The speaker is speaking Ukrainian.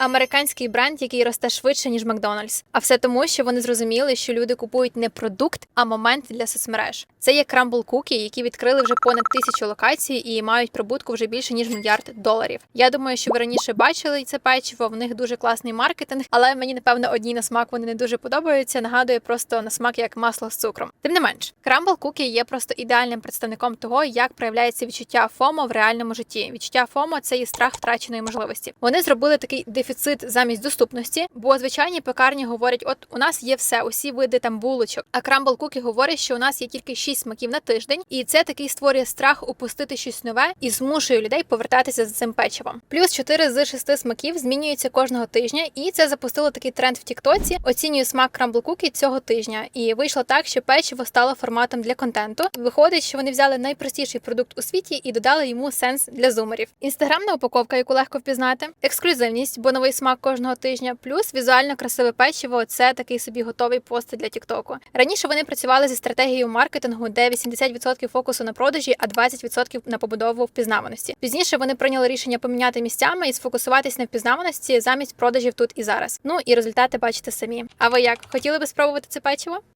Американський бренд, який росте швидше ніж Макдональдс. А все тому, що вони зрозуміли, що люди купують не продукт, а момент для соцмереж. Це є Crumble Cookie, які відкрили вже понад тисячу локацій і мають прибутку вже більше ніж мільярд доларів. Я думаю, що ви раніше бачили це печиво. В них дуже класний маркетинг, але мені напевно одні на смак вони не дуже подобаються. Нагадує просто на смак як масло з цукром. Тим не менш, Crumble Cookie є просто ідеальним представником того, як проявляється відчуття ФОМО в реальному житті. Відчуття ФОМО – це і страх втраченої можливості. Вони зробили такий дефіцит замість доступності, бо звичайні пекарні говорять: от у нас є все, усі види там булочок. А Crumble Cookie говорить, що у нас є тільки 6 смаків на тиждень, і це такий створює страх упустити щось нове і змушує людей повертатися за цим печивом. Плюс 4 з 6 смаків змінюються кожного тижня, і це запустило такий тренд в Тіктоці. Оцінюю смак Cookie цього тижня. І вийшло так, що печиво стало форматом для контенту. Виходить, що вони взяли найпростіший продукт у світі і додали йому сенс для зумерів. Інстаграмна упаковка, яку легко впізнати, ексклюзивність, бо новий смак кожного тижня, плюс візуально красиве печиво. Це такий собі готовий пост для Тіктоку. Раніше вони працювали зі стратегією маркетингу, де 80% фокусу на продажі, а 20% на побудову впізнаваності. Пізніше вони прийняли рішення поміняти місцями і сфокусуватись на впізнаваності замість продажів тут і зараз. Ну і результати бачите самі. А ви як хотіли би спробувати це печиво?